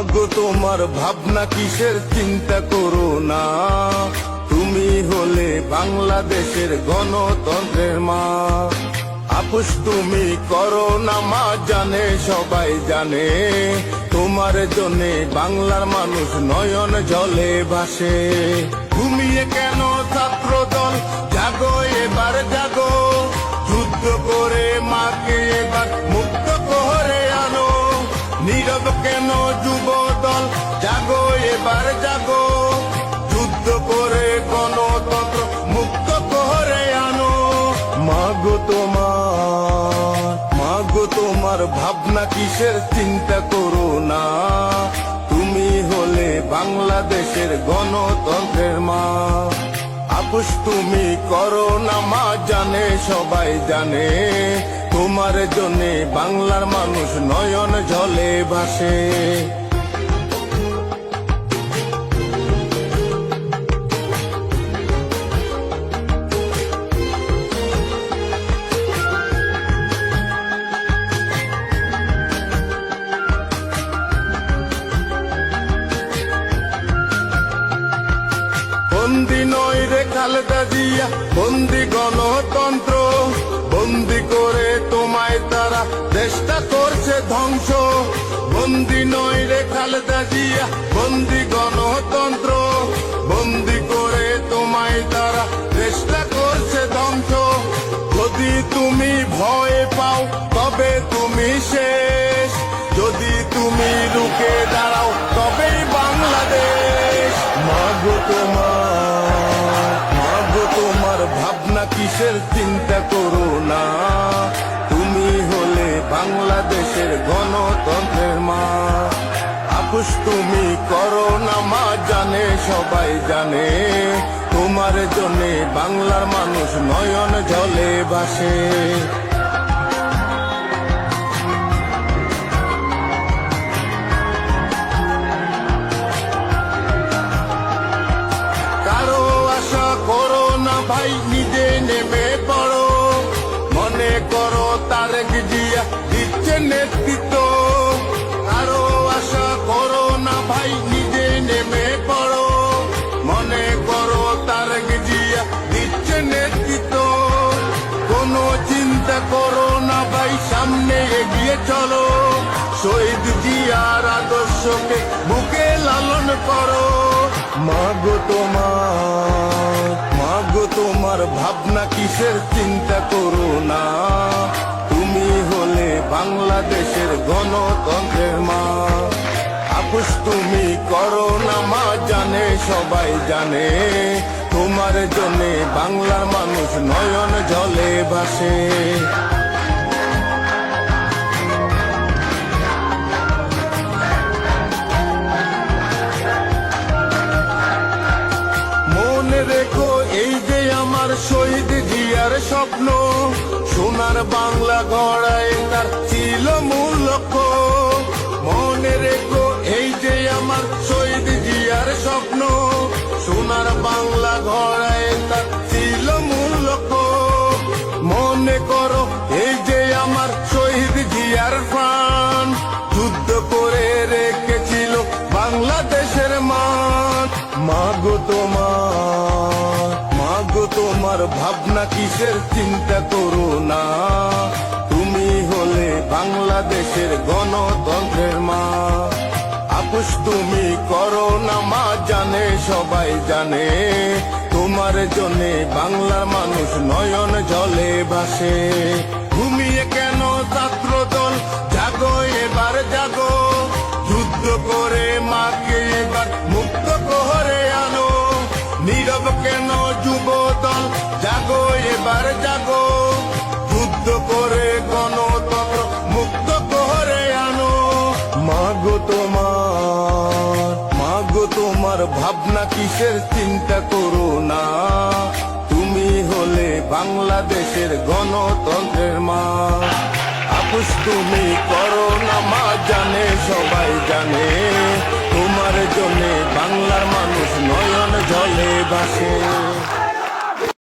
মাগো, তোমার ভাবনা কিসের চিন্তা করো না। তুমি হলে বাংলাদেশের গণতন্ত্রের মা। আপুস তুমি করো না, মা জানে, সবাই জানে। তোমার জন্যে বাংলার মানুষ নয়ন জলে ভাসে। ঘুমিয়ে কেন ছাত্র দল জাগো, এবার জাগো। যুদ্ধ করে মাকে এবার মুক্ত করে আনো। নীরব কেন যুব দল জাগো এবার যুদ্ধ করে গণতন্ত্র মুক্ত করে আনো। মাগো তোমার মাগো তোমার ভাবনা কিসের চিন্তা করো না। তুমি হলে বাংলাদেশের গণতন্ত্রের মা। আপুস তুমি করো না, মা জানে, সবাই জানে। তোমার জন্যে বাংলার মানুষ নয়ন জলে ভাসে। খালেদা জিয়া বন্দি গণতন্ত্র, বন্দি করে তোমায় তারা চেষ্টা করছে ধ্বংস। বন্দি নয় রে খালেদা জিয়া, বন্দি গণতন্ত্র, বন্দি করে তোমায় তারা চেষ্টা করছে ধ্বংস। যদি তুমি ভয় পাও, তবে তুমি শেষ কিসের চিন্তা করো না। তুমি হলে বাংলাদেশের গণতন্ত্রের মা। আপুস তুমি করো না, মা জানে, সবাই জানে। তোমার জন্যে বাংলার মানুষ নয়ন জলে না ভাই জিয়া দিচ্ছে নেতৃত্ব। কারও আশা করো না ভাই, নিজে নেমে পড়ো। মনে করো তারেক জিয়া দিচ্ছে নেতৃত্ব। কোনো চিন্তা করো না ভাই, সামনে এগিয়ে চলো। শহীদ জিয়ার আদর্শকে বুকে লালন করো। মাগো তোমার মাগো তোমার ভাবনা কিসের চিন্তা করো না। বাংলাদেশের গণতন্ত্রের মা। আপুস তুমি করো না মা জানে, সবাই জানে। তোমার জন্যে বাংলার মানুষ নয়ন জলে আমার শহীদ জিয়ার স্বপ্ন। সোনার বাংলা গড়ায় তার করো, এই যে আমার শহীদ জিয়ার প্রাণ, যুদ্ধ করে রেখেছিল বাংলাদেশের মাঠ মাগো তোমার মাগো তোমার ভাবনা কিসের চিন্তা করো না। তুমি হলে বাংলাদেশের গণতন্ত্রের মা। আপুস তুমি করো না, মা জানে, সবাই জানে। তোমার জন্যে বাংলার মানুষ নয়ন জলে বাসে ঘুমিয়ে কেন ছাত্র দল জাগো, এবার জাগো। যুদ্ধ করে মাকে কিসের চিন্তা করো না। তুমি হলে বাংলাদেশের গণতন্ত্রের মা। আপুস তুমি করো না, মা জানে, সবাই জানে। তোমার জন্যে বাংলার মানুষ নয়ন জলে ভাসে।